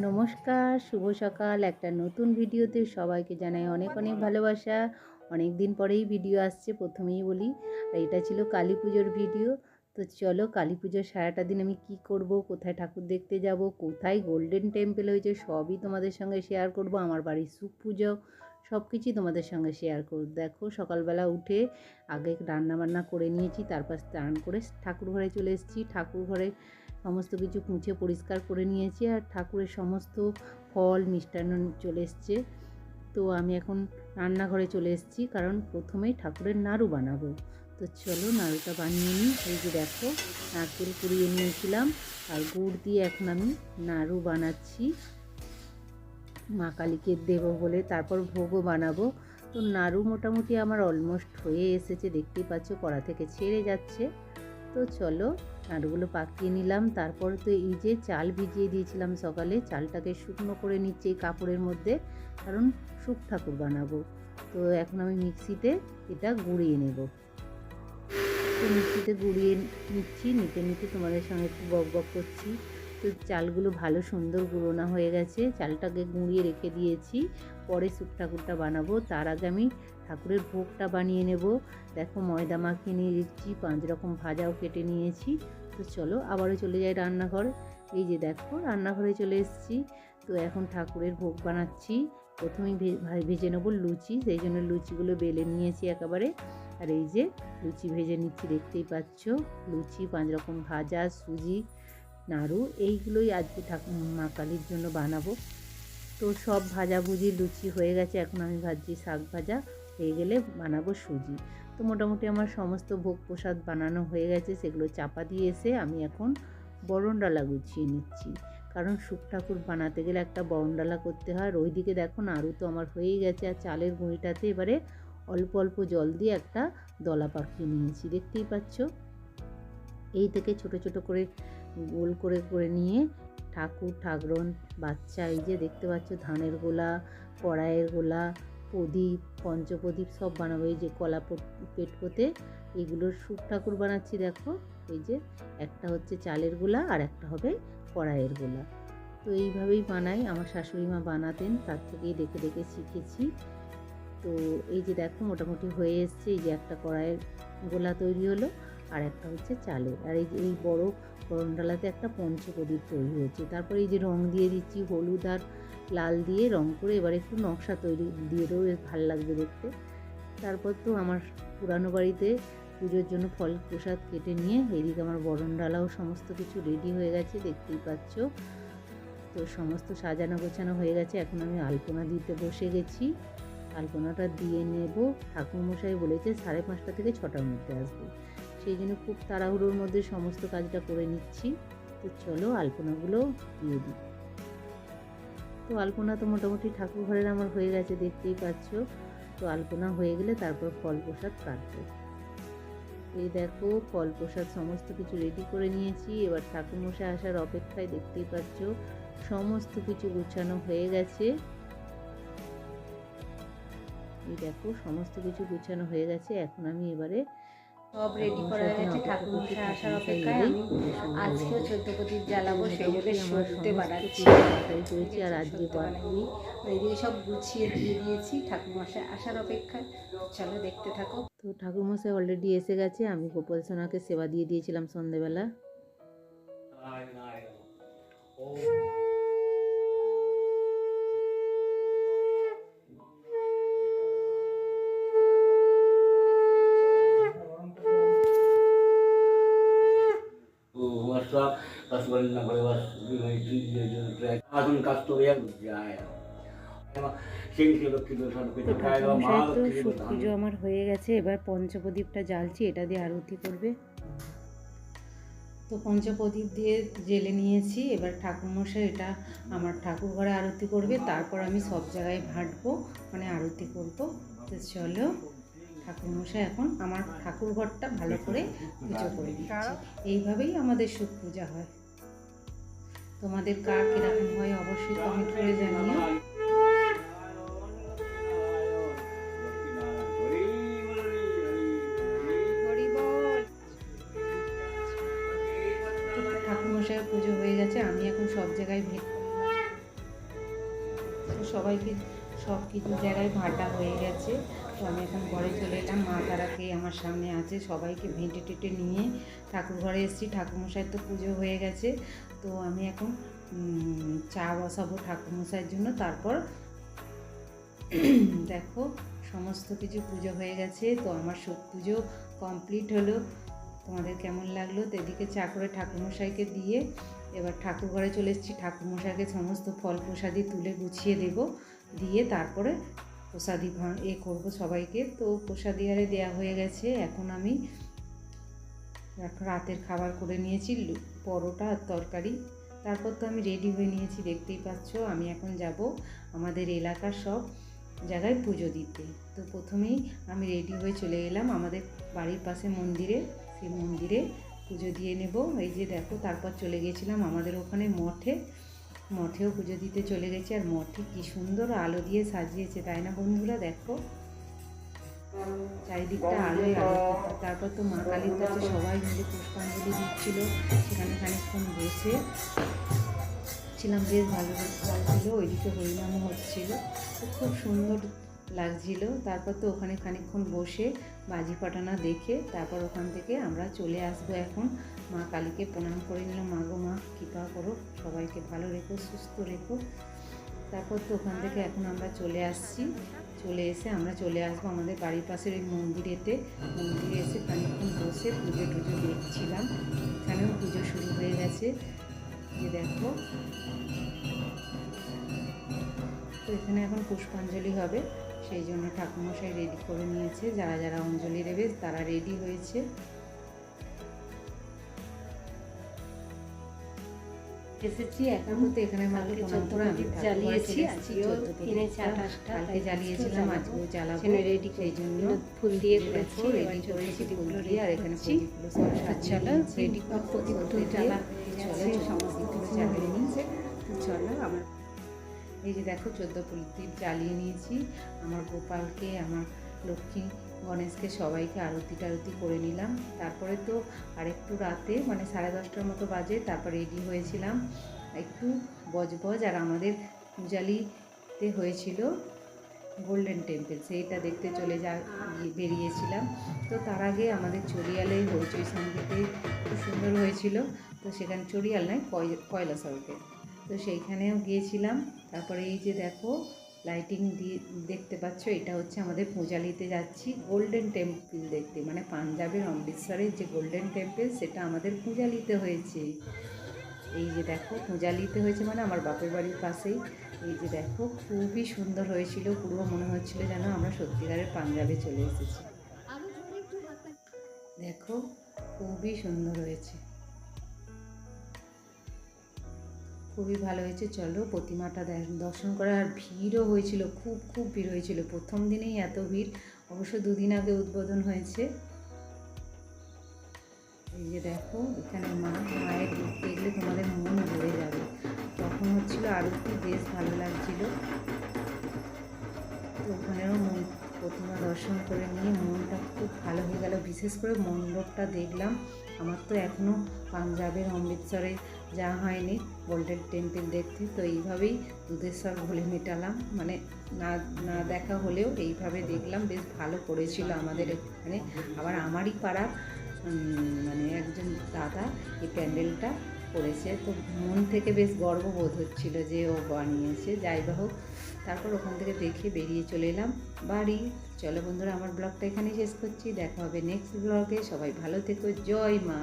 নমস্কার, শুভ সকাল। একটা নতুন ভিডিওতে সবাইকে জানাই অনেক অনেক ভালোবাসা। অনেক দিন পরেই ভিডিও আসছে, প্রথমেই বলি। এটা ছিল কালী পুজোর ভিডিও। তো চলো কালী পুজোর সারাটা দিন আমি কি করব, কোথায় ঠাকুর দেখতে যাব, কোথায় গোল্ডেন টেম্পল হয়েছে, সবই তোমাদের সঙ্গে শেয়ার করব। আমার বাড়ির সুখ পুজো সব কিছুই তোমাদের সঙ্গে শেয়ার করব। দেখো, সকালবেলা উঠে আগে রান্না বান্না করে নিয়েছি, তারপর স্নান করে ঠাকুর ঘরে চলে এসেছি। ঠাকুর ঘরে সমস্ত কিছু মুছে পরিষ্কার করে নিয়েছি আর ঠাকুরের সমস্ত ফল, মিষ্টান্ন চলে এসছে। তো আমি এখন রান্নাঘরে চলে এসেছি, কারণ প্রথমেই ঠাকুরের নাড়ু বানাবো। তো চলো নাড়ুটা বানিয়ে নিই। এই যে দেখো, নারকেল কুড়িয়ে নিয়েছিলাম আর গুড় দিয়ে এখন আমি নাড়ু বানাচ্ছি। মা কালীকে দেবো বলে তারপর ভোগও বানাবো। তো নাড়ু মোটামুটি আমার অলমোস্ট হয়ে এসেছে, দেখতেই পাচ্ছ, কড়া থেকে ছেড়ে যাচ্ছে। তো চলো নাড়ুগুলো পাকিয়ে নিলাম। তারপর তো এই যে চাল ভিজিয়ে দিয়েছিলাম সকালে, চালটাকে শুকনো করে নিচ্ছে এই কাপড়ের মধ্যে, কারণ শুক ঠাকুর বানাবো। তো এখন আমি মিক্সিতে এটা গুঁড়িয়ে নেব। তো মিক্সিতে গুঁড়িয়ে নিচ্ছি, নিতে নিতে তোমাদের সঙ্গে একটু বক বক করছি। তো চালগুলো ভালো সুন্দর গুঁড়োনা হয়ে গেছে, চালটাকে গুঁড়িয়ে রেখে দিয়েছি। পরে শুক ঠাকুরটা বানাবো। তার আগে আমি ঠাকুরের ভোগটা বানিয়ে নেব। দেখো ময়দা মাখিয়ে নিয়ে দিচ্ছি, পাঁচ রকম ভাজাও কেটে নিয়েছি। তো চলো আবারও চলে যাই রান্নাঘর। এই যে দেখো রান্নাঘরে চলে এসেছি। তো এখন ঠাকুরের ভোগ বানাচ্ছি। প্রথমেই ভেজে নেব লুচি, সেই জন্য লুচিগুলো বেলে নিয়েছি একেবারে। আর এই যে লুচি ভেজে নিচ্ছি, দেখতেই পাচ্ছ। লুচি, পাঁচ রকম ভাজা, সুজি, নাড়ু, এইগুলোই আজকে ঠাকুর মা কালীর জন্য বানাবো। তো সব ভাজাভুজি লুচি হয়ে গেছে, এখন আমি ভাজছি শাক ভাজা। হয়ে গেলে বানাবো সুজি। তো মোটামুটি আমার সমস্ত ভোগ প্রসাদ বানানো হয়ে গেছে, সেগুলো চাপা দিয়ে এসে আমি এখন বরণডালা গুছিয়ে নিচ্ছি। কারণ শুক ঠাকুর বানাতে গেলে একটা বরণডালা করতে হয়, আর ওইদিকে দেখো নাড়ু তো আমার হয়েই গেছে, আর চালের গুঁড়িটাতে এবারে অল্প অল্প জল দিয়ে একটা দলা পাকিয়ে নিয়েছি। দেখতেই পাচ্ছ? এই থেকে ছোট ছোট করে গোল করে করে নিয়ে ঠাকুর, ঠাকরন, বাচ্চা, এই যে দেখতে পাচ্ছ ধানের গোলা, কড়াইয়ের গোলা প্রদীপ, পঞ্চপ্রদীপ সব বানাবো। এই যে কলা পেট পোতে এগুলোর সুখ ঠাকুর বানাচ্ছি দেখো। এই যে একটা হচ্ছে চালের গোলা আর একটা হবে কড়াইয়ের গোলা। তো এইভাবেই বানাই। আমার শাশুড়ি মা বানাতেন, তার থেকেই দেখে দেখে শিখেছি। তো এই যে দেখো মোটামুটি হয়ে এসছে। এই যে একটা কড়াইয়ের গোলা তৈরি হলো আর একটা হচ্ছে চালের। আর এই যে, এই বড়ো গরমডালাতে একটা পঞ্চপ্রদীপ তৈরি হয়েছে। তারপরে এই যে রং দিয়ে দিচ্ছি হলুদ আর লাল দিয়ে রং করে এবার একটু নকশা তৈরি দিয়ে দেবো, বেশ ভালো লাগবে দেখতে। তারপর তো আমার পুরানো বাড়িতে পুজোর জন্য ফল প্রসাদ কেটে নিয়ে এদিকে আমার বরণ ডালাও সমস্ত কিছু রেডি হয়ে গেছে, দেখতেই পাচ্ছ। তো সমস্ত সাজানো গোছানো হয়ে গেছে, এখন আমি আলপনা দিতে বসে গেছি। আলপনাটা দিয়ে নেব। ঠাকুরমশাই বলেছে সাড়ে পাঁচটা থেকে ছটার মধ্যে আসবে। সেই জন্য খুব তাড়াহুড়োর মধ্যে সমস্ত কাজটা করে নিচ্ছি। তো চলো আলপনাগুলো দিয়ে দিই। তো আলপনা তো মোটামুটি ঠাকুর ঘরের আমার হয়ে গেছে, দেখতেই পাচ্ছ। তো আলপনা হয়ে গেলে তারপর ফল প্রসাদ কাটবো। এই দেখো, ফল প্রসাদ সমস্ত কিছু রেডি করে নিয়েছি। এবার ঠাকুরমশাই আসার অপেক্ষায় দেখতেই পাচ্ছ, সমস্ত কিছু গুছানো হয়ে গেছে। এই দেখো, সমস্ত কিছু গুছানো হয়ে গেছে। এখন আমি এবারে সব রেডি করা গেছে ঠাকুর মশাই আসার অপেক্ষায় আমি আজকেও চোদ্দ প্রদীপ জ্বালাবো সেই জন্য সরতে বানাচ্ছি। আর আজকে এদিকে সব গুছিয়ে দিয়ে দিয়েছি ঠাকুর মশাই আসার অপেক্ষায়। চলো দেখতে থাকো। তো ঠাকুরমশাই অলরেডি এসে গেছে আমি গোপাল সোনাকে সেবা দিয়ে দিয়েছিলাম সন্ধেবেলা। Na kayo, এখন কাজ তো যায় পুজো আমার হয়ে গেছে এবার পঞ্চপ্রদীপটা জ্বালছি এটা দিয়ে আরতি করবে। তো পঞ্চপ্রদীপ দিয়ে জেলে নিয়েছি এবার ঠাকুরমশাই এটা আমার ঠাকুর ঘরে আরতি করবে তারপর আমি সব জায়গায় ভাঁটবো মানে আরতি করব। তো চলো ঠাকুরমশাই এখন আমার ঠাকুর ঘরটা ভালো করে পুজো করে এইভাবেই আমাদের সুখ পূজা হয়। তোমাদের কার কীরকম হয় অবশ্যই কমেন্ট করে জানিও। ঠাকুরমশাইয়ের পুজো হয়ে গেছে, আমি এখন সব জায়গায় তো সবাইকে সব কিছু জায়গায় ভাটা হয়ে গেছে। তো আমি এখন ঘরে চলে এলাম। মা তারাকে আমার সামনে আছে। সবাইকে ভেঁটে টেটে নিয়ে ঠাকুর ঘরে এসেছি। ঠাকুরমশাই তো পুজো হয়ে গেছে। তো আমি এখন চা বসাবো ঠাকুরমশাইয়ের জন্য। তারপর দেখো, সমস্ত কিছু পুজো হয়ে গেছে। তো আমার সব পুজো কমপ্লিট হলো। তোমাদের কেমন লাগল? তো এদিকে চা করে ঠাকুরমশাইকে দিয়ে এবার ঠাকুর ঘরে চলে এসেছি। ঠাকুরমশাইকে সমস্ত ফল প্রসাদি তুলে গুছিয়ে দেব। দিয়ে তারপরে প্রসাদি এ করব সবাইকে। তো প্রসাদি আরে দেওয়া হয়ে গেছে। এখন আমি রাতের খাবার করে নিয়েছি পরোটা আর তরকারি। তারপর তো আমি রেডি হয়ে নিয়েছি, দেখতেই পাচ্ছ। আমি এখন যাব আমাদের এলাকার সব জায়গায় পুজো দিতে। তো প্রথমেই আমি রেডি হয়ে চলে এলাম আমাদের বাড়ির পাশে মন্দিরে। সেই মন্দিরে পুজো দিয়ে নেব। এই যে দেখো, তারপর চলে গেছিলাম আমাদের ওখানে মঠে। মঠেও পুজো দিতে চলে গেছি আর মঠে কি সুন্দর আলো দিয়ে সাজিয়েছে, তাই না বন্ধুরা? দেখো। চারিদিকটা আলোয় আলোকিত। তারপর তো মা কালীর কাছে সবাই মিলে পুষ্পাঞ্জলি দিচ্ছিল, সেখানে খানিকক্ষণ বসে ছিলাম, বেশ ভালো লাগছিল ওইদিকে হরিনামও হচ্ছিল। খুব সুন্দর লাগছিল। তারপর তো ওখানে খানিকক্ষণ বসে বাজি ফাটানা দেখে তারপর ওখান থেকে আমরা চলে আসব এখন। মা কালীকে প্রণাম করে নিলাম, মা গো মা, কৃপা করো, সবাইকে ভালো রেখো, সুস্থ রেখো। তারপর তো ওখান থেকে এখন আমরা চলে আসছি। চলে এসে আমরা চলে আসব আমাদের বাড়ির পাশের ওই মন্দিরেতে। মন্দিরে এসে খানিকক্ষণ বসে পুজো টুজো দেখছিলাম। এখানেও পুজো শুরু হয়ে গেছে। দেখো। তো এখানে এখন পুষ্পাঞ্জলি হবে সেই জন্য ঠাকুমশাই রেডি করে নিয়েছে যারা যারা অঞ্জলি দেবে তারা রেডি হয়েছে এসেছি একা করতে এখানে মাকে ঘরে জ্বালিয়েছি, আজকেও চোদ্দ প্রদীপ কিনেছি টা আঠাশটা, কালকে জ্বালিয়েছিলাম। আজকেও জ্বালাবো ready সেই জন্য ফুল দিয়ে করেছি চলে করেছি ফুল দিয়ে আর এখানে। প্রদীপগুলো সব নিয়েছি। রেডি করে প্রদীপগুলো জ্বালা চলো সমস্ত কিছু জ্বালিয়ে নিয়েছে চলো আমরা এই যে দেখো চোদ্দ প্রদীপ জ্বালিয়ে নিয়েছি। আমার গোপালকে, আমার লক্ষ্মী গণেশকে সবাইকে আরতি টারতি করে নিলাম। তারপরে তো আরেকটু রাতে মানে সাড়ে দশটার মতো বাজে, তারপর রেডি হয়েছিলাম। একটু বজবজ, আর আমাদের পূজালিতে হয়েছিল গোল্ডেন টেম্পল, সেইটা দেখতে চলে যা বেরিয়েছিলাম। তো তার আগে আমাদের চড়িয়ালে হইচই সঙ্গীতে খুব সুন্দর হয়েছিল। তো সেখানে চড়িয়াল নয় কয়- কয়লাসরকে তো সেইখানেও গিয়েছিলাম। তারপরে এই যে দেখো লাইটিং দিয়ে দেখতে পাচ্ছ এটা হচ্ছে আমাদের পূজালিতে যাচ্ছি গোল্ডেন টেম্পল দেখতে। মানে পাঞ্জাবের অমৃতসরের যে গোল্ডেন টেম্পল সেটা আমাদের পূজালিতে হয়েছে। এই যে দেখো পূজালিতে হয়েছে মানে আমার বাপের বাড়ির পাশেই। এই যে দেখো খুবই সুন্দর হয়েছিল। পুরো মনে হচ্ছিল যেন আমরা সত্যিকারের পাঞ্জাবে চলে এসেছি। দেখো খুবই সুন্দর হয়েছে। খুবই ভালো হয়েছে। চলো প্রতিমাটা দর্শন করে আর ভিড়ও হয়েছিল, খুব খুব ভিড় হয়েছিল। প্রথম দিনেই এত ভিড়, অবশ্য দুদিন আগে উদ্বোধন হয়েছে। এই যে দেখো, এখানে মা, মায়ের রূপ দেখলে তোমাদের মন ভরে যাবে। তখন হচ্ছিল আরতি, বেশ ভালো লাগছিল। ওখানেও মন প্রতিমা দর্শন করে নিয়ে মনটা খুব ভালো হয়ে গেল। বিশেষ করে মণ্ডপটা দেখলাম, আমার তো এখনও পাঞ্জাবের অমৃতসরে যাওয়া হয়নি, গোল্ডেন টেম্পল দেখতে। তো এইভাবেই দুধের সর ঘোলে মেটালাম। মানে না না দেখা হলেও এইভাবে দেখলাম, বেশ ভালো করেছিল আমাদের এখানে। আবার আমারই পাড়ার মানে একজন দাদা, এই প্যান্ডেলটা করেছে। তো মন থেকে বেশ গর্ববোধ হচ্ছিল যে ও বানিয়েছে। যাই বা হোক, তারপর ওখান থেকে দেখে বেরিয়ে চলে এলাম বাড়ি। চলো বন্ধুরা, আমার ব্লগটা এখানেই শেষ করছি। দেখা হবে নেক্সট ব্লগে সবাই ভালো থেকো। জয় মা।